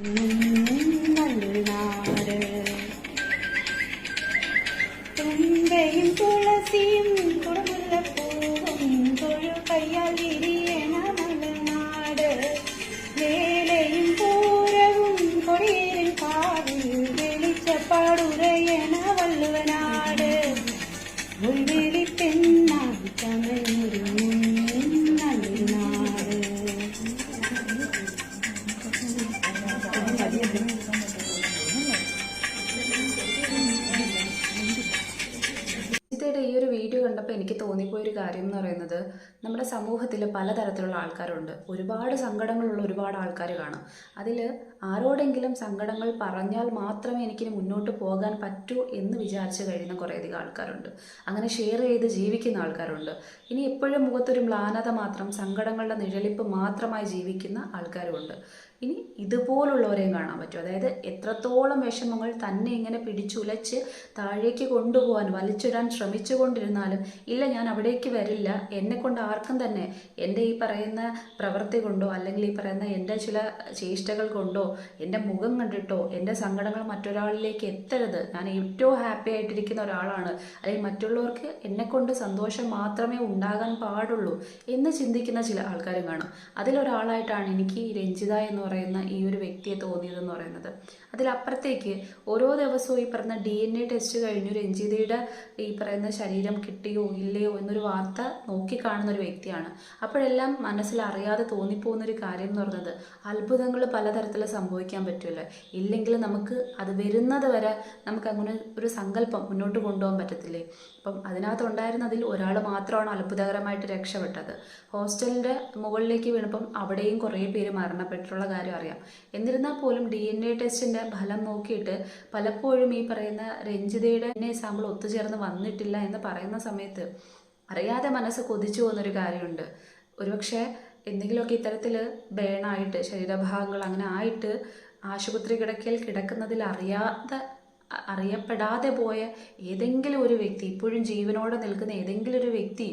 Mm-hmm. നമ്മുടെ സമൂഹത്തിൽ പലതരത്തിലുള്ള ആൾക്കാരുണ്ട്. ഒരുപാട് സങ്കടങ്ങളുള്ള ഒരുപാട് ആൾക്കാർ കാണും. അതിൽ ആരോടെങ്കിലും സങ്കടങ്ങൾ പറഞ്ഞാൽ മാത്രമേ എനിക്ക് മുന്നോട്ട് പോകാൻ പറ്റൂ എന്ന് വിചാരിച്ച് കഴിയുന്ന കുറേയധികം ആൾക്കാരുണ്ട്. അങ്ങനെ ഷെയർ ചെയ്ത് ജീവിക്കുന്ന ആൾക്കാരുണ്ട്. ഇനി എപ്പോഴും മുഖത്തൊരു മ്ലാനത മാത്രം സങ്കടങ്ങളുടെ നിഴലിപ്പ് മാത്രമായി ജീവിക്കുന്ന ആൾക്കാരുമുണ്ട്. ഇനി ഇതുപോലുള്ളവരെയും കാണാൻ പറ്റും. അതായത് എത്രത്തോളം വിഷമങ്ങൾ തന്നെ ഇങ്ങനെ പിടിച്ചുലച്ച് താഴേക്ക് കൊണ്ടുപോകാൻ വലിച്ചിടാൻ ശ്രമിച്ചുകൊണ്ടിരുന്നാലും ഇല്ല ഞാൻ അവിടേക്ക് വരില്ല എന്നെ കൊണ്ട് ആർക്കും തന്നെ എന്റെ ഈ പറയുന്ന പ്രവൃത്തി കൊണ്ടോ അല്ലെങ്കിൽ ഈ പറയുന്ന എന്റെ ചില ചേഷ്ടകൾ കൊണ്ടോ എന്റെ മുഖം കണ്ടിട്ടോ എന്റെ സങ്കടങ്ങൾ മറ്റൊരാളിലേക്ക് എത്തരുത്. ഞാൻ ഏറ്റവും ഹാപ്പി ആയിട്ടിരിക്കുന്ന ഒരാളാണ്. അല്ലെങ്കിൽ മറ്റുള്ളവർക്ക് എന്നെക്കൊണ്ട് സന്തോഷം മാത്രമേ ഉണ്ടാകാൻ പാടുള്ളൂ എന്ന് ചിന്തിക്കുന്ന ചില ആൾക്കാരും കാണും. അതിലൊരാളായിട്ടാണ് എനിക്ക് രഞ്ജിത എന്ന് പറയുന്ന ഈ ഒരു വ്യക്തിയെ തോന്നിയതെന്ന് പറയുന്നത്. അതിലപ്പുറത്തേക്ക് ഓരോ ദിവസവും ഈ പറയുന്ന ഡി എൻ എ ടെസ്റ്റ് കഴിഞ്ഞു. രഞ്ജിതയുടെ ഈ പറയുന്ന ശരീരം കിട്ടിയോ ഇല്ലയോ എന്നൊരു വാർത്ത നോക്കിക്കാണുന്ന ഒരു വ്യക്തിയാണ്. അപ്പോഴെല്ലാം മനസ്സിൽ അറിയാതെ തോന്നിപ്പോകുന്ന ഒരു കാര്യം എന്ന് പറഞ്ഞത് അത്ഭുതങ്ങൾ പലതരത്തിൽ സംഭവിക്കാൻ പറ്റുമല്ലോ. ഇല്ലെങ്കിൽ നമുക്ക് അത് വരുന്നത് വരെ നമുക്ക് അങ്ങനെ ഒരു സങ്കല്പം മുന്നോട്ട് കൊണ്ടുപോകാൻ പറ്റത്തില്ലേ? അപ്പം അതിനകത്തുണ്ടായിരുന്നതിൽ ഒരാൾ മാത്രമാണ് അത്ഭുതകരമായിട്ട് രക്ഷപ്പെട്ടത്. ഹോസ്റ്റലിന്റെ മുകളിലേക്ക് വീണപ്പം അവിടെയും കുറേ പേര് മരണപ്പെട്ടിട്ടുള്ള കാര്യം അറിയാം. എന്നിരുന്നാൽ പോലും ഡി എൻ എ ടെസ്റ്റിന്റെ ഫലം നോക്കിയിട്ട് പലപ്പോഴും ഈ പറയുന്ന രഞ്ജിതയുടെ എന്നെ സാമ്പിൾ ഒത്തുചേർന്ന് വന്നിട്ടില്ല എന്ന് പറയുന്ന സമയത്ത് അറിയാതെ മനസ്സ് കൊതിച്ചു പോകുന്നൊരു കാര്യമുണ്ട്. ഒരുപക്ഷെ എന്തെങ്കിലുമൊക്കെ ഇത്തരത്തിൽ ബേണായിട്ട് ശരീരഭാഗങ്ങൾ അങ്ങനെ ആയിട്ട് ആശുപത്രി കിടക്കയിൽ കിടക്കുന്നതിൽ അറിയാതെ അറിയപ്പെടാതെ പോയ ഏതെങ്കിലും ഒരു വ്യക്തി ഇപ്പോഴും ജീവനോടെ നിൽക്കുന്ന ഏതെങ്കിലും ഒരു വ്യക്തി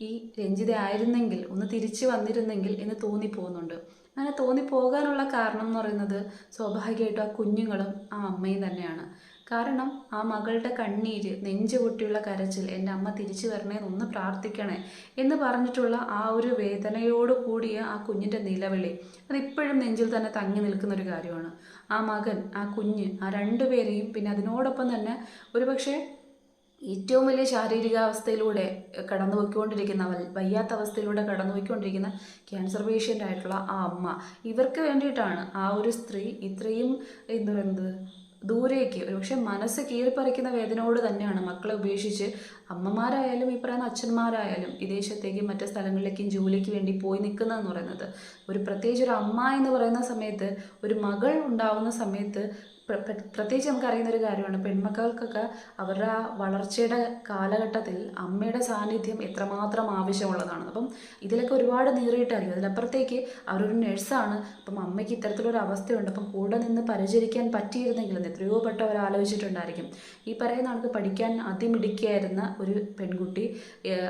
ഈ രഞ്ജിത ആയിരുന്നെങ്കിൽ ഒന്ന് തിരിച്ചു വന്നിരുന്നെങ്കിൽ എന്ന് തോന്നിപ്പോകുന്നുണ്ട്. അങ്ങനെ തോന്നിപ്പോകാനുള്ള കാരണം എന്ന് പറയുന്നത് സ്വാഭാവികമായിട്ടും ആ കുഞ്ഞുങ്ങളും ആ അമ്മയും തന്നെയാണ്. കാരണം ആ മകളുടെ കണ്ണീര് നെഞ്ചു പൊട്ടിയുള്ള കരച്ചിൽ എന്റെ അമ്മ തിരിച്ചു വരണേ ഒന്ന് പ്രാർത്ഥിക്കണേ എന്ന് പറഞ്ഞിട്ടുള്ള ആ ഒരു വേദനയോട് കൂടിയ ആ കുഞ്ഞിന്റെ നിലവിളി. അതിപ്പോഴും നെഞ്ചിൽ തന്നെ തങ്ങി നിൽക്കുന്ന ഒരു കാര്യമാണ്. ആ മകൻ ആ കുഞ്ഞ് ആ രണ്ടുപേരെയും പിന്നെ അതിനോടൊപ്പം തന്നെ ഒരുപക്ഷെ ഏറ്റവും വലിയ ശാരീരികാവസ്ഥയിലൂടെ കടന്നു പോയിക്കൊണ്ടിരിക്കുന്ന വൽ- വയ്യാത്ത അവസ്ഥയിലൂടെ കടന്നു പോയിക്കൊണ്ടിരിക്കുന്ന ക്യാൻസർ പേഷ്യന്റ് ആയിട്ടുള്ള ആ അമ്മ. ഇവർക്ക് വേണ്ടിയിട്ടാണ് ആ ഒരു സ്ത്രീ ഇത്രയും എന്താ പറയുന്നത് ദൂരേക്ക്. ഒരുപക്ഷെ മനസ്സ് കീറിപ്പറിക്കുന്ന വേദനയോട് തന്നെയാണ് മക്കളെ ഉപേക്ഷിച്ച് അമ്മമാരായാലും ഈ പറയുന്ന അച്ഛന്മാരായാലും വിദേശത്തേക്കും മറ്റു സ്ഥലങ്ങളിലേക്കും ജോലിക്ക് വേണ്ടി പോയി നിൽക്കുന്നതെന്ന് പറയുന്നത്. ഒരു പ്രത്യേകിച്ച് ഒരു അമ്മ എന്ന് പറയുന്ന സമയത്ത് ഒരു മകൾ ഉണ്ടാവുന്ന സമയത്ത് പ്രത്യേകിച്ച് നമുക്ക് അറിയുന്ന ഒരു കാര്യമാണ് പെൺമക്കൾക്കൊക്കെ അവരുടെ ആ വളർച്ചയുടെ കാലഘട്ടത്തിൽ അമ്മയുടെ സാന്നിധ്യം എത്രമാത്രം ആവശ്യമുള്ളതാണ്. അപ്പം ഇതിലൊക്കെ ഒരുപാട് നീറിയിട്ടായിരിക്കും. അതിലപ്പുറത്തേക്ക് അവരൊരു നഴ്സാണ് അപ്പം അമ്മയ്ക്ക് ഇത്തരത്തിലൊരു അവസ്ഥയുണ്ട്. അപ്പം കൂടെ നിന്ന് പരിചരിക്കാൻ പറ്റിയിരുന്നെങ്കിൽ എത്രയോ പെട്ടവർ ആലോചിച്ചിട്ടുണ്ടായിരിക്കും. ഈ പറയുന്ന ആൾക്ക് പഠിക്കാൻ അതിമിടുക്കിയായിരുന്ന ഒരു പെൺകുട്ടി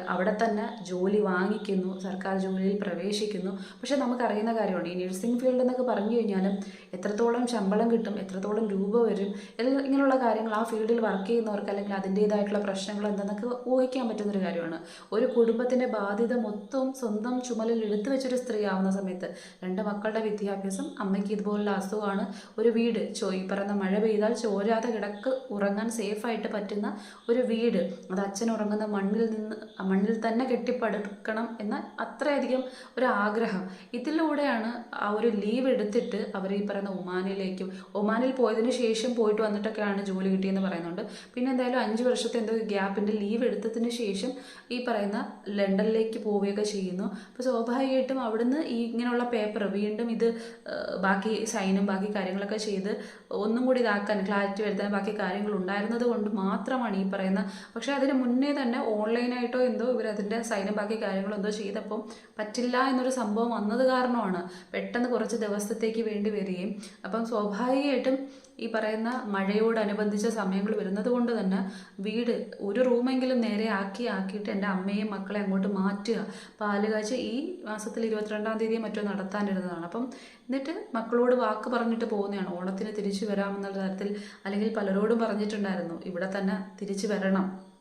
അവിടെ തന്നെ ജോലി വാങ്ങിക്കുന്നു സർക്കാർ ജോലിയിൽ പ്രവേശിക്കുന്നു. പക്ഷെ നമുക്കറിയുന്ന കാര്യമാണ് ഈ നഴ്സിംഗ് ഫീൽഡ് എന്നൊക്കെ പറഞ്ഞു കഴിഞ്ഞാലും എത്രത്തോളം ശമ്പളം കിട്ടും എത്രത്തോളം രൂപ വരും? എല്ലാം ഇങ്ങനെയുള്ള കാര്യങ്ങൾ ആ ഫീൽഡിൽ വർക്ക് ചെയ്യുന്നവർക്ക് അല്ലെങ്കിൽ അതിന്റേതായിട്ടുള്ള പ്രശ്നങ്ങൾ എന്തെന്നൊക്കെ ഊഹിക്കാൻ പറ്റുന്നൊരു കാര്യമാണ്. ഒരു കുടുംബത്തിന്റെ ബാധ്യത മൊത്തം സ്വന്തം ചുമലിൽ എടുത്തു വെച്ചൊരു സ്ത്രീ ആവുന്ന സമയത്ത് രണ്ട് മക്കളുടെ വിദ്യാഭ്യാസം അമ്മയ്ക്ക് ഇതുപോലുള്ള അസുഖമാണ്. ഒരു വീട് ചോ ഈ പറയുന്ന മഴ പെയ്താൽ ചോരാതെ കിടക്ക് ഉറങ്ങാൻ സേഫായിട്ട് പറ്റുന്ന ഒരു വീട്. അത് അച്ഛൻ ഉറങ്ങുന്ന മണ്ണിൽ നിന്ന് മണ്ണിൽ തന്നെ കെട്ടിപ്പടുക്കണം എന്ന അത്രയധികം ഒരു ആഗ്രഹം. ഇതിലൂടെയാണ് ആ ഒരു ലീവ് എടുത്തിട്ട് അവർ ഈ പറയുന്ന ഒമാനിലേക്കും ഒമാനിൽ പോയതിന് ശേഷം പോയിട്ട് വന്നിട്ടൊക്കെയാണ് ജോലി കിട്ടിയെന്ന് പറയുന്നുണ്ട്. പിന്നെ എന്തായാലും അഞ്ച് വർഷത്തെ എന്തോ ഗ്യാപ്പിന്റെ ലീവ് എടുത്തതിന് ശേഷം ഈ പറയുന്ന ലണ്ടനിലേക്ക് പോവുകയൊക്കെ ചെയ്യുന്നു. അപ്പോൾ സ്വാഭാവികമായിട്ടും അവിടുന്ന് ഈ ഇങ്ങനെയുള്ള പേപ്പർ വീണ്ടും ഇത് ബാക്കി സൈനും ബാക്കി കാര്യങ്ങളൊക്കെ ചെയ്ത് ഒന്നും കൂടി ഇതാക്കാൻ ക്ലാരിറ്റി വരുത്താൻ ബാക്കി കാര്യങ്ങൾ ഉണ്ടായിരുന്നത് കൊണ്ട് മാത്രമാണ് ഈ പറയുന്ന. പക്ഷേ അതിന് മുന്നേ തന്നെ ഓൺലൈനായിട്ടോ എന്തോ ഇവർ അതിന്റെ സൈനും ബാക്കി കാര്യങ്ങളോ എന്തോ ചെയ്തപ്പം പറ്റില്ല എന്നൊരു സംഭവം വന്നത് കാരണമാണ് പെട്ടെന്ന് കുറച്ച് ദിവസത്തേക്ക് വേണ്ടി വരികയും. അപ്പം സ്വാഭാവികമായിട്ടും ഈ പറയുന്ന മഴയോടനുബന്ധിച്ച സമയങ്ങൾ വരുന്നത് കൊണ്ട് തന്നെ വീട് ഒരു റൂമെങ്കിലും നേരെ ആക്കി ആക്കിയിട്ട് എന്റെ അമ്മയും മക്കളെ അങ്ങോട്ട് മാറ്റുക. പാൽ കാഴ്ച ഈ മാസത്തിൽ ഇരുപത്തിരണ്ടാം തീയതി മറ്റോ നടത്താനിരുന്നതാണ്. അപ്പം എന്നിട്ട് മക്കളോട് വാക്ക് പറഞ്ഞിട്ട് പോകുന്നതാണ്. ഓണത്തിന് തിരിച്ചു വരാമെന്നുള്ള തരത്തിൽ അല്ലെങ്കിൽ പലരോടും പറഞ്ഞിട്ടുണ്ടായിരുന്നു. ഇവിടെ തന്നെ തിരിച്ചു വരണം.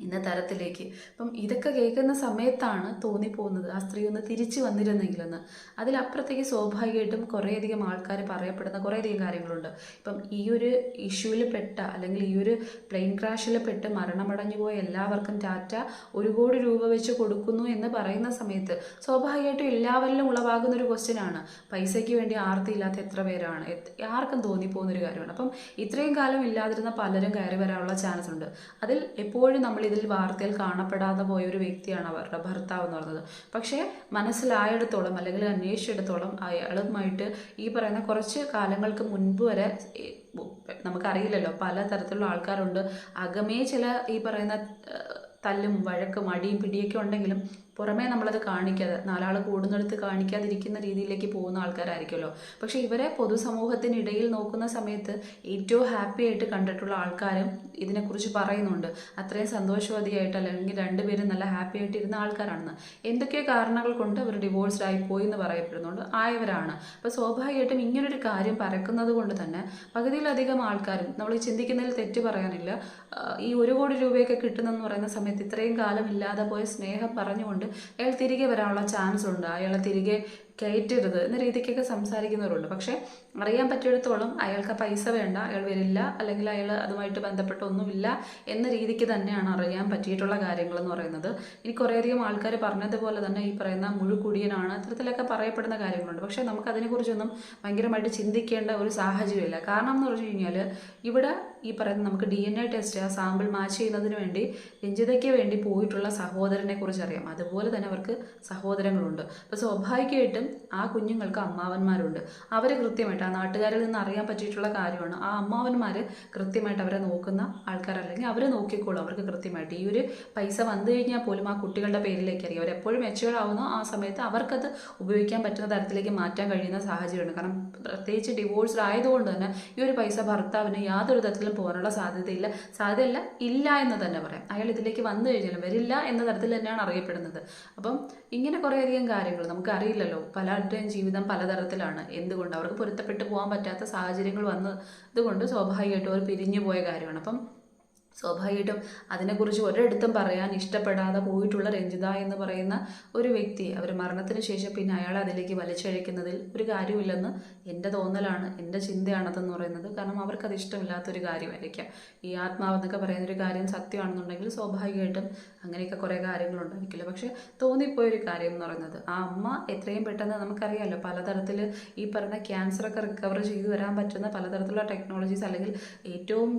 എന്ന തരത്തിലേക്ക്. അപ്പം ഇതൊക്കെ കേൾക്കുന്ന സമയത്താണ് തോന്നിപ്പോകുന്നത്. ആ സ്ത്രീ ഒന്ന് തിരിച്ചു വന്നിരുന്നെങ്കിലെന്ന്. അതിലപ്പുറത്തേക്ക് സ്വാഭാവികമായിട്ടും കുറേയധികം ആൾക്കാർ പറയപ്പെടുന്ന കുറേയധികം കാര്യങ്ങളുണ്ട്. ഇപ്പം ഈ ഒരു ഇഷ്യൂവിൽ പെട്ട അല്ലെങ്കിൽ ഈ ഒരു പ്ലെയിൻ ക്രാഷിൽ പെട്ട് മരണമടഞ്ഞു പോയ എല്ലാവർക്കും ടാറ്റ ഒരു കോടി രൂപ വെച്ച് കൊടുക്കുന്നു എന്ന് പറയുന്ന സമയത്ത് സ്വാഭാവികമായിട്ടും എല്ലാവരിലും ഉളവാകുന്ന ഒരു ക്വസ്റ്റ്യൻ ആണ്. പൈസയ്ക്ക് വേണ്ടി ആർത്തിയില്ലാത്ത എത്ര പേരാണ്? ആർക്കും തോന്നിപ്പോകുന്ന ഒരു കാര്യമാണ്. അപ്പം ഇത്രയും കാലം ഇല്ലാതിരുന്ന പലരും കയറി വരാനുള്ള ചാൻസ് ഉണ്ട്. അതിൽ എപ്പോഴും നമ്മൾ ഇതിൽ വാർത്തയിൽ കാണപ്പെടാതെ പോയ ഒരു വ്യക്തിയാണ് അവരുടെ ഭർത്താവ് എന്ന് പറയുന്നത്. പക്ഷേ മനസ്സിലായിടത്തോളം അല്ലെങ്കിൽ അന്വേഷിച്ചിടത്തോളം അയാളുമായിട്ട് ഈ പറയുന്ന കുറച്ച് കാലങ്ങൾക്ക് മുൻപ് വരെ നമുക്കറിയില്ലല്ലോ പല തരത്തിലുള്ള ആൾക്കാരുണ്ട്. അകമേ ചില ഈ പറയുന്ന തല്ലും വഴക്കും അടിയും പിടിയൊക്കെ ഉണ്ടെങ്കിലും പുറമേ നമ്മളത് കാണിക്കാതെ നാലാൾ കൂടുന്നിടത്ത് കാണിക്കാതിരിക്കുന്ന രീതിയിലേക്ക് പോകുന്ന ആൾക്കാരായിരിക്കുമല്ലോ. പക്ഷേ ഇവരെ പൊതുസമൂഹത്തിനിടയിൽ നോക്കുന്ന സമയത്ത് ഏറ്റവും ഹാപ്പി ആയിട്ട് കണ്ടിട്ടുള്ള ആൾക്കാരും ഇതിനെക്കുറിച്ച് പറയുന്നുണ്ട്. അത്രയും സന്തോഷവതിയായിട്ട് അല്ലെങ്കിൽ രണ്ടുപേരും നല്ല ഹാപ്പി ആയിട്ട് ഇരുന്ന ആൾക്കാരാണെന്ന്. എന്തൊക്കെ കാരണങ്ങൾ കൊണ്ട് അവർ ഡിവോഴ്സ്ഡ് ആയി പോയി എന്ന് പറയപ്പെടുന്നുണ്ട്. ആയവരാണ്. അപ്പോൾ സ്വാഭാവികമായിട്ടും ഇങ്ങനൊരു കാര്യം പറക്കുന്നത് കൊണ്ട് തന്നെ പകുതിയിലധികം ആൾക്കാരും നമ്മൾ ചിന്തിക്കുന്നതിൽ തെറ്റ് പറയാനില്ല ഈ ഒരു കോടി രൂപയൊക്കെ കിട്ടുന്നെന്ന് പറയുന്ന സമയത്ത് ഇത്രയും കാലം ഇല്ലാതെ പോയ സ്നേഹം പറഞ്ഞുകൊണ്ട് അയാൾ തിരികെ വരാനുള്ള ചാൻസ് ഉണ്ട്. അയാളെ തിരികെ കയറ്റരുത് എന്ന രീതിക്കൊക്കെ സംസാരിക്കുന്നവരുണ്ട്. പക്ഷേ അറിയാൻ പറ്റിയിടത്തോളം അയാൾക്ക് പൈസ വേണ്ട അയാൾ വരില്ല അല്ലെങ്കിൽ അയാൾ അതുമായിട്ട് ബന്ധപ്പെട്ട ഒന്നുമില്ല എന്ന രീതിക്ക് തന്നെയാണ് അറിയാൻ പറ്റിയിട്ടുള്ള കാര്യങ്ങളെന്ന് പറയുന്നത്. ഇനി കുറേയധികം ആൾക്കാർ പറഞ്ഞതുപോലെ തന്നെ ഈ പറയുന്ന മുഴുക്കുടിയനാണ് അത്തരത്തിലൊക്കെ പറയപ്പെടുന്ന കാര്യങ്ങളുണ്ട്. പക്ഷേ നമുക്ക് അതിനെക്കുറിച്ചൊന്നും ഭയങ്കരമായിട്ട് ചിന്തിക്കേണ്ട ഒരു സാഹചര്യമില്ല. കാരണം എന്ന് പറഞ്ഞു കഴിഞ്ഞാൽ ഇവിടെ ഈ പറയുന്ന നമുക്ക് ഡി എൻ എ ടെസ്റ്റ് ആ സാമ്പിൾ മാച്ച് ചെയ്യുന്നതിന് വേണ്ടി രഞ്ജിതയ്ക്ക് വേണ്ടി പോയിട്ടുള്ള സഹോദരനെ കുറിച്ച് അറിയാം. അതുപോലെ തന്നെ അവർക്ക് സഹോദരങ്ങളുണ്ട്. അപ്പോൾ സ്വാഭാവികമായിട്ടും ആ കുഞ്ഞുങ്ങൾക്ക് അമ്മാവന്മാരുണ്ട്. അവർ കൃത്യമായിട്ട് ആ നാട്ടുകാരിൽ നിന്ന് അറിയാൻ പറ്റിയിട്ടുള്ള കാര്യമാണ്. ആ അമ്മാവന്മാർ കൃത്യമായിട്ട് അവരെ നോക്കുന്ന ആൾക്കാരല്ലെങ്കിൽ അവരെ നോക്കിക്കോളും. അവർക്ക് കൃത്യമായിട്ട് ഈ ഒരു പൈസ വന്നു കഴിഞ്ഞാൽ പോലും ആ കുട്ടികളുടെ പേരിലേക്ക് അറിയാം. അവരെപ്പോഴും മെച്ചുവേർഡ് ആവുന്നോ ആ സമയത്ത് അവർക്കത് ഉപയോഗിക്കാൻ പറ്റുന്ന തരത്തിലേക്ക് മാറ്റാൻ കഴിയുന്ന സാഹചര്യമാണ്. കാരണം പ്രത്യേകിച്ച് ഡിവോഴ്സ് ആയതുകൊണ്ട് തന്നെ ഈ ഒരു പൈസ ഭർത്താവിന് യാതൊരു പോകാനുള്ള സാധ്യതയില്ല. സാധ്യതയില്ല ഇല്ല എന്ന് തന്നെ പറയാം. അയാൾ ഇതിലേക്ക് വന്നു കഴിഞ്ഞാലും വരില്ല എന്ന തരത്തിൽ തന്നെയാണ് അറിയപ്പെടുന്നത്. അപ്പം ഇങ്ങനെ കുറേയധികം കാര്യങ്ങൾ നമുക്ക് അറിയില്ലല്ലോ. പലരുടെയും ജീവിതം പലതരത്തിലാണ്. എന്തുകൊണ്ട്? അവർക്ക് പൊരുത്തപ്പെട്ടു പോകാൻ പറ്റാത്ത സാഹചര്യങ്ങൾ വന്നത് കൊണ്ട് സ്വാഭാവികമായിട്ടും അവർ പിരിഞ്ഞു പോയ കാര്യമാണ്. അപ്പം സ്വാഭാവികമായിട്ടും അതിനെക്കുറിച്ച് ഒരിടത്തും പറയാൻ ഇഷ്ടപ്പെടാതെ പോയിട്ടുള്ള രഞ്ജിത എന്ന് പറയുന്ന ഒരു വ്യക്തി അവർ മരണത്തിന് ശേഷം പിന്നെ അയാളെ അതിലേക്ക് വലിച്ചഴിക്കുന്നതിൽ ഒരു കാര്യമില്ലെന്ന് എന്റെ തോന്നലാണ് എന്റെ ചിന്തയാണതെന്ന് പറയുന്നത്. കാരണം അവർക്കത് ഇഷ്ടമില്ലാത്തൊരു കാര്യമായിരിക്കാം. ഈ ആത്മാവെന്നൊക്കെ പറയുന്ന ഒരു കാര്യം സത്യമാണെന്നുണ്ടെങ്കിൽ സ്വാഭാവികമായിട്ടും അങ്ങനെയൊക്കെ കുറേ കാര്യങ്ങളുണ്ടായിരിക്കില്ല. പക്ഷേ തോന്നിപ്പോയൊരു കാര്യം എന്ന് പറയുന്നത് ആ അമ്മ എത്രയും പെട്ടെന്ന് നമുക്കറിയാമല്ലോ പലതരത്തിൽ ഈ പറഞ്ഞ ക്യാൻസറൊക്കെ റിക്കവർ ചെയ്തു വരാൻ പറ്റുന്ന പലതരത്തിലുള്ള ടെക്നോളജീസ് അല്ലെങ്കിൽ ഏറ്റവും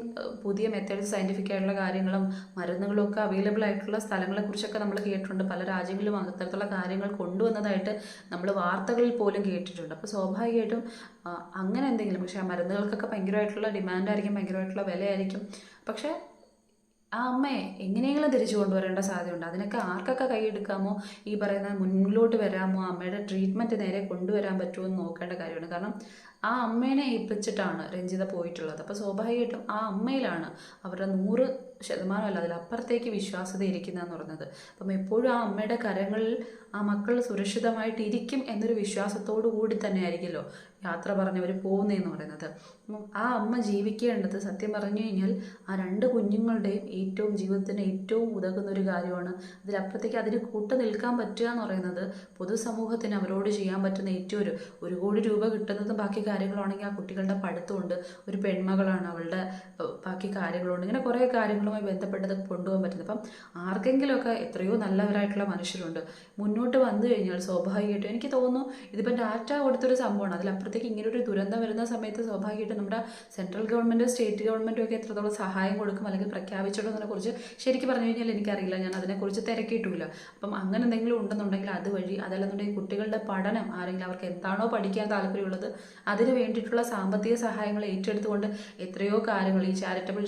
പുതിയ മെത്തേഡ്സ് സയന്റിഫിക് ആയിട്ടുള്ള കാര്യങ്ങളും മരുന്നുകളും ഒക്കെ അവൈലബിൾ ആയിട്ടുള്ള സ്ഥലങ്ങളെക്കുറിച്ചൊക്കെ നമ്മൾ കേട്ടിട്ടുണ്ട്. പല രാജ്യങ്ങളിലും അത്തരത്തിലുള്ള കാര്യങ്ങൾ കൊണ്ടുവന്നതായിട്ട് നമ്മൾ വാർത്തകളിൽ പോലും കേട്ടിട്ടുണ്ട്. അപ്പോൾ സ്വാഭാവികമായിട്ടും അങ്ങനെ എന്തെങ്കിലും പക്ഷേ ആ മരുന്നുകൾക്കൊക്കെ ഭയങ്കരമായിട്ടുള്ള ഡിമാൻഡായിരിക്കും ഭയങ്കരമായിട്ടുള്ള വിലയായിരിക്കും. പക്ഷേ ആ അമ്മയെ എങ്ങനെയെങ്കിലും തിരിച്ചു കൊണ്ടുവരേണ്ട സാധ്യതയുണ്ട്. അതിനൊക്കെ ആർക്കൊക്കെ കൈയെടുക്കാമോ ഈ പറയുന്ന മുന്നിലോട്ട് വരാമോ? അമ്മയുടെ ട്രീറ്റ്മെന്റ് നേരെ കൊണ്ടുവരാൻ പറ്റുമോ എന്ന് നോക്കേണ്ട കാര്യമാണ്. കാരണം ആ അമ്മേനെ ഏൽപ്പിച്ചിട്ടാണ് രഞ്ജിത പോയിട്ടുള്ളത്. അപ്പോൾ സ്വാഭാവികമായിട്ടും ആ അമ്മയിലാണ് അവരുടെ നൂറ് ശതമാനമല്ല അതിലപ്പുറത്തേക്ക് വിശ്വാസ്യത ഇരിക്കുന്നതെന്ന് പറഞ്ഞത്. അപ്പം എപ്പോഴും ആ അമ്മയുടെ കരങ്ങളിൽ ആ മക്കൾ സുരക്ഷിതമായിട്ട് ഇരിക്കും എന്നൊരു വിശ്വാസത്തോടു കൂടി തന്നെ ആയിരിക്കുമല്ലോ യാത്ര പറഞ്ഞവർ പോകുന്നതെന്ന് പറയുന്നത്. ആ അമ്മ ജീവിക്കേണ്ടത് സത്യം പറഞ്ഞു കഴിഞ്ഞാൽ ആ രണ്ട് കുഞ്ഞുങ്ങളുടെയും ഏറ്റവും ജീവിതത്തിന് ഏറ്റവും ഉതകുന്ന ഒരു കാര്യമാണ്. അതിലപ്പുറത്തേക്ക് അതിന് കൂട്ടു നിൽക്കാൻ പറ്റുക എന്ന് പറയുന്നത് പൊതുസമൂഹത്തിന് അവരോട് ചെയ്യാൻ പറ്റുന്ന ഏറ്റവും ഒരു ഒരു കോടി രൂപ കിട്ടുന്നതും ബാക്കി കാര്യങ്ങളാണെങ്കിൽ ആ കുട്ടികളുടെ പഠിത്തമുണ്ട്. ഒരു പെൺമകളാണ് അവളുടെ ബാക്കി കാര്യങ്ങളുണ്ട്. ഇങ്ങനെ കുറേ കാര്യങ്ങളുമായി ബന്ധപ്പെട്ടത് കൊണ്ടുപോകാൻ പറ്റുന്നത് അപ്പം ആർക്കെങ്കിലുമൊക്കെ എത്രയോ നല്ലവരായിട്ടുള്ള മനുഷ്യരുണ്ട്. മുന്നോട്ട് വന്നു കഴിഞ്ഞാൽ സ്വാഭാവികമായിട്ടും എനിക്ക് തോന്നുന്നു ഇതിപ്പം ഡാറ്റ കൊടുത്തൊരു സംഭവമാണ്. അതിലപ്പുറത്തേക്ക് ഇങ്ങനെ ഒരു ദുരന്തം വരുന്ന സമയത്ത് സ്വാഭാവികമായിട്ടും നമ്മുടെ സെൻട്രൽ ഗവൺമെന്റ് സ്റ്റേറ്റ് ഗവൺമെന്റും ഒക്കെ എത്രത്തോളം സഹായം കൊടുക്കും അല്ലെങ്കിൽ പ്രഖ്യാപിച്ചിട്ടുണ്ടോ എന്നതിനെക്കുറിച്ച് ശരിക്കും പറഞ്ഞു കഴിഞ്ഞാൽ എനിക്കറിയില്ല. ഞാൻ അതിനെക്കുറിച്ച് തിരക്കിയിട്ടില്ല അപ്പം അങ്ങനെ എന്തെങ്കിലും ഉണ്ടെന്നുണ്ടെങ്കിൽ അതുവഴി അതല്ലെന്നുണ്ടെങ്കിൽ കുട്ടികളുടെ പഠനം ആരെങ്കിലും അവർക്ക് എന്താണോ പഠിക്കാൻ താല്പര്യമുള്ളത് അതിന് വേണ്ടിയിട്ടുള്ള സാമ്പത്തിക സഹായങ്ങൾ ഏറ്റെടുത്തുകൊണ്ട് എത്രയോ കാര്യങ്ങൾ ഈ ചാരിറ്റബിൾ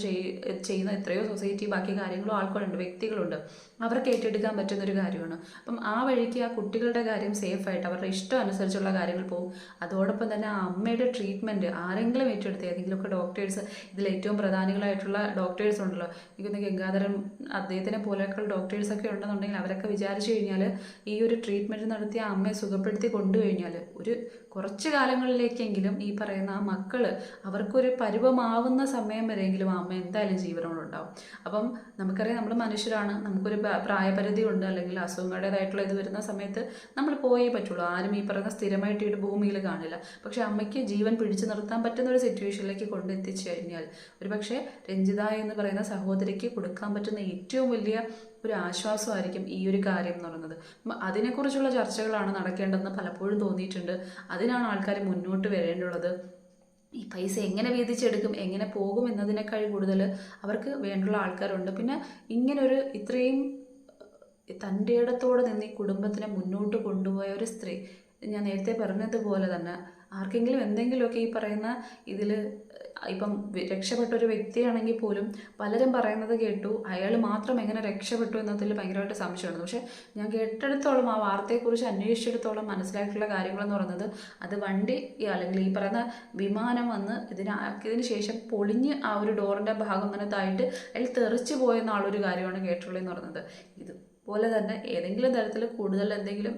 ചെയ്യുന്ന എത്രയോ സൊസൈറ്റി ബാക്കി കാര്യങ്ങളും ആൾക്കാരുണ്ട് വ്യക്തികളുണ്ട്. അവർക്ക് ഏറ്റെടുക്കാൻ പറ്റുന്ന ഒരു കാര്യമാണ്. അപ്പം ആ വഴിക്ക് ആ കുട്ടികളുടെ കാര്യം സേഫായിട്ട് അവരുടെ ഇഷ്ടം അനുസരിച്ചുള്ള കാര്യങ്ങൾ പോകും. അതോടൊപ്പം തന്നെ ആ അമ്മയുടെ ട്രീറ്റ്മെന്റ് ആരെങ്കിലും ഏറ്റെടുത്ത് ഏതെങ്കിലുമൊക്കെ ഡോക്ടേഴ്സ് ഇതിൽ ഏറ്റവും പ്രധാനികളായിട്ടുള്ള ഡോക്ടേഴ്സ് ഉണ്ടല്ലോ. എനിക്കൊന്ന് ഗംഗാധരൻ അദ്ദേഹത്തിനെ പോലെയൊക്കെ ഡോക്ടേഴ്സൊക്കെ ഉണ്ടെന്നുണ്ടെങ്കിൽ അവരൊക്കെ വിചാരിച്ചു കഴിഞ്ഞാൽ ഈ ഒരു ട്രീറ്റ്മെന്റ് നടത്തി ആ അമ്മയെ സുഖപ്പെടുത്തി കൊണ്ടുകഴിഞ്ഞാൽ ഒരു കുറച്ച് കാലങ്ങളിലേക്കെങ്കിലും ഈ പറയുന്ന ആ മക്കൾ അവർക്കൊരു പരുവമാവുന്ന സമയം വരെയെങ്കിലും ആ അമ്മ എന്തായാലും ജീവനോടുണ്ടാവും അപ്പം നമുക്കറിയാം നമ്മൾ മനുഷ്യരാണ്. നമുക്കൊരു പ്രായപരിധി ഉണ്ട് അല്ലെങ്കിൽ അസുഖങ്ങളുടേതായിട്ടുള്ള ഇത് വരുന്ന സമയത്ത് നമ്മൾ പോയേ പറ്റുള്ളൂ. ആരും ഈ പറയുന്ന സ്ഥിരമായിട്ട് ഈ ഭൂമിയിൽ കാണില്ല. പക്ഷെ അമ്മയ്ക്ക് ജീവൻ പിടിച്ചു നിർത്താൻ പറ്റുന്ന ഒരു സിറ്റുവേഷനിലേക്ക് കൊണ്ടെത്തിച്ചു കഴിഞ്ഞാൽ ഒരു പക്ഷേ രഞ്ജിത എന്ന് പറയുന്ന സഹോദരിക്ക് കൊടുക്കാൻ പറ്റുന്ന ഏറ്റവും വലിയ ഒരു ആശ്വാസമായിരിക്കും ഈ ഒരു കാര്യം എന്ന് പറയുന്നത്. അതിനെക്കുറിച്ചുള്ള ചർച്ചകളാണ് നടക്കേണ്ടതെന്ന് പലപ്പോഴും തോന്നിയിട്ടുണ്ട്. അതിനാണ് ആൾക്കാർ മുന്നോട്ട് വരേണ്ടുള്ളത്. ഈ പൈസ എങ്ങനെ വീതിച്ചെടുക്കും എങ്ങനെ പോകും എന്നതിനേക്കാൾ കൂടുതൽ അവർക്ക് വേണ്ടുള്ള ആൾക്കാരുണ്ട്. പിന്നെ ഇങ്ങനൊരു ഇത്രയും തന്റെ ഇടത്തോടെ നിന്ന് ഈ കുടുംബത്തിനെ മുന്നോട്ട് കൊണ്ടുപോയ ഒരു സ്ത്രീ ഞാൻ നേരത്തെ പറഞ്ഞതുപോലെ തന്നെ ആർക്കെങ്കിലും എന്തെങ്കിലുമൊക്കെ ഈ പറയുന്ന ഇതിൽ ഇപ്പം രക്ഷപ്പെട്ട ഒരു വ്യക്തിയാണെങ്കിൽ പോലും പലരും പറയുന്നത് കേട്ടു അയാൾ മാത്രം എങ്ങനെ രക്ഷപ്പെട്ടു എന്നതിൽ ഭയങ്കരമായിട്ട് സംശയമുണ്ട് പക്ഷേ ഞാൻ കേട്ടെടുത്തോളം ആ വാർത്തയെക്കുറിച്ച് അന്വേഷിച്ചെടുത്തോളം മനസ്സിലായിട്ടുള്ള കാര്യങ്ങളെന്ന് പറയുന്നത് അത് വണ്ടി അല്ലെങ്കിൽ ഈ പറയുന്ന വിമാനം വന്ന് ഇതിനാക്കിയതിന് ശേഷം പൊളിഞ്ഞ് ആ ഒരു ഡോറിന്റെ ഭാഗം അങ്ങനെ തായിട്ട് അതിൽ തെറിച്ച് പോയെന്ന ആളൊരു കാര്യമാണ് കേട്ടുള്ളതെന്ന് പറയുന്നത്. ഇതുപോലെ തന്നെ ഏതെങ്കിലും തരത്തിൽ കൂടുതൽ എന്തെങ്കിലും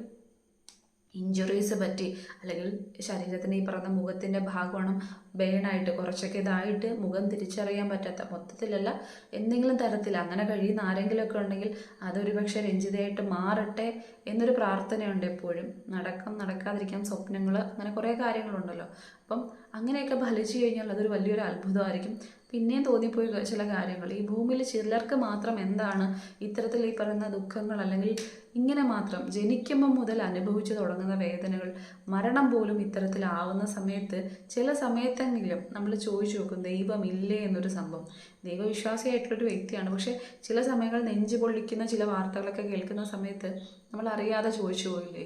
ഇഞ്ചുറീസ് പറ്റി അല്ലെങ്കിൽ ശരീരത്തിന്റെ ഈ പറഞ്ഞ മുഖത്തിന്റെ ഭാഗമാണ് ബേണായിട്ട് കുറച്ചൊക്കെ ഇതായിട്ട് മുഖം തിരിച്ചറിയാൻ പറ്റാത്ത മൊത്തത്തിലല്ല എന്തെങ്കിലും തരത്തിൽ അങ്ങനെ കഴിയുന്ന ആരെങ്കിലുമൊക്കെ ഉണ്ടെങ്കിൽ അതൊരു പക്ഷേ രഞ്ജിതയായിട്ട് മാറട്ടെ എന്നൊരു പ്രാർത്ഥനയുണ്ട് എപ്പോഴും. നടക്കം നടക്കാതിരിക്കാൻ സ്വപ്നങ്ങൾ അങ്ങനെ കുറേ കാര്യങ്ങളുണ്ടല്ലോ. അപ്പം അങ്ങനെയൊക്കെ ഫലിച്ചു കഴിഞ്ഞാൽ അതൊരു വലിയൊരു അത്ഭുതമായിരിക്കും. പിന്നെയും തോന്നിപ്പോയി ചില കാര്യങ്ങൾ. ഈ ഭൂമിയിൽ ചിലർക്ക് മാത്രം എന്താണ് ഇത്തരത്തിൽ ഈ പറയുന്ന ദുഃഖങ്ങൾ അല്ലെങ്കിൽ ഇങ്ങനെ മാത്രം ജനിക്കുമ്പോൾ മുതൽ അനുഭവിച്ചു തുടങ്ങുന്ന വേദനകൾ മരണം പോലും ഇത്തരത്തിലാവുന്ന സമയത്ത് ചില സമയത്തെങ്കിലും നമ്മൾ ചോദിച്ചു നോക്കും ദൈവമില്ലേ എന്നൊരു സംഭവം. ദൈവവിശ്വാസിയായിട്ടുള്ളൊരു വ്യക്തിയാണ്. പക്ഷേ ചില സമയങ്ങൾ നെഞ്ചു പൊള്ളിക്കുന്ന ചില വാർത്തകളൊക്കെ കേൾക്കുന്ന സമയത്ത് നമ്മൾ അറിയാതെ ചോദിച്ചു പോയില്ലേ?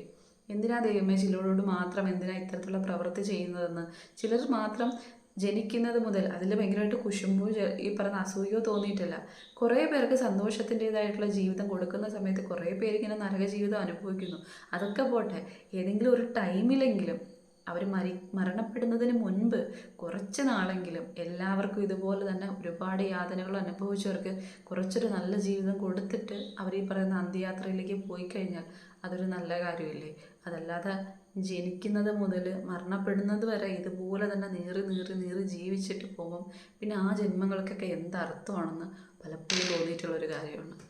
എന്തിനാ ദൈവമേ ചിലരോട് മാത്രം എന്തിനാ ഇത്തരത്തിലുള്ള പ്രവൃത്തി ചെയ്യുന്നതെന്ന്? ചിലർ മാത്രം ജനിക്കുന്നത് മുതൽ അതിൽ ഭയങ്കരമായിട്ട് കുശുമ്പോ ഈ പറഞ്ഞ അസൂയോ തോന്നിയിട്ടില്ല. കുറേ പേർക്ക് സന്തോഷത്തിന്റെതായിട്ടുള്ള ജീവിതം കൊടുക്കുന്ന സമയത്ത് കുറേ പേര് ഇങ്ങനെ നരക ജീവിതം അനുഭവിക്കുന്നു. അതൊക്കെ പോട്ടെ ഏതെങ്കിലും ഒരു ടൈമിലെങ്കിലും അവർ മരി മരണപ്പെടുന്നതിന് മുൻപ് കുറച്ച് നാളെങ്കിലും എല്ലാവർക്കും ഇതുപോലെ തന്നെ ഒരുപാട് യാതനകൾ അനുഭവിച്ചവർക്ക് കുറച്ചൊരു നല്ല ജീവിതം കൊടുത്തിട്ട് അവർ ഈ പറയുന്ന അന്ത്യയാത്രയിലേക്ക് പോയി കഴിഞ്ഞാൽ അതൊരു നല്ല കാര്യമില്ലേ അതല്ലാതെ ജനിക്കുന്നത് മുതൽ മരണപ്പെടുന്നത് വരെ ഇതുപോലെ തന്നെ നീറി നീറി നീറി ജീവിച്ചിട്ട് പോകും പിന്നെ ആ ജന്മങ്ങൾക്കൊക്കെ എന്തർത്ഥമാണെന്ന് പലപ്പോഴും തോന്നിയിട്ടുള്ളൊരു കാര്യമാണ്.